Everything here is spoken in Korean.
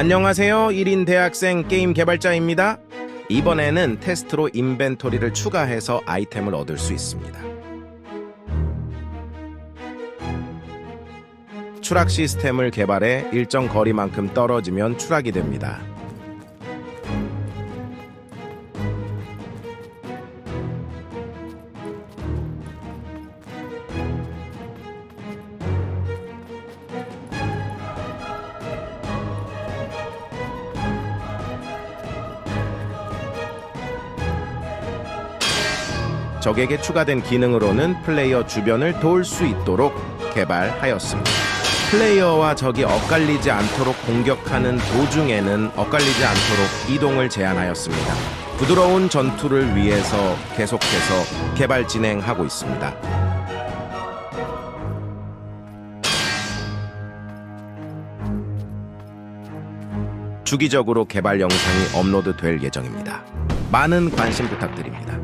안녕하세요. 1인 대학생 게임 개발자입니다. 이번에는 테스트로 인벤토리를 추가해서 아이템을 얻을 수 있습니다. 추락 시스템을 개발해 일정 거리만큼 떨어지면 추락이 됩니다. 적에게 추가된 기능으로는 플레이어 주변을 도울 수 있도록 개발하였습니다. 플레이어와 적이 엇갈리지 않도록 공격하는 도중에는 엇갈리지 않도록 이동을 제한하였습니다. 부드러운 전투를 위해서 계속해서 개발 진행하고 있습니다. 주기적으로 개발 영상이 업로드 될 예정입니다. 많은 관심 부탁드립니다.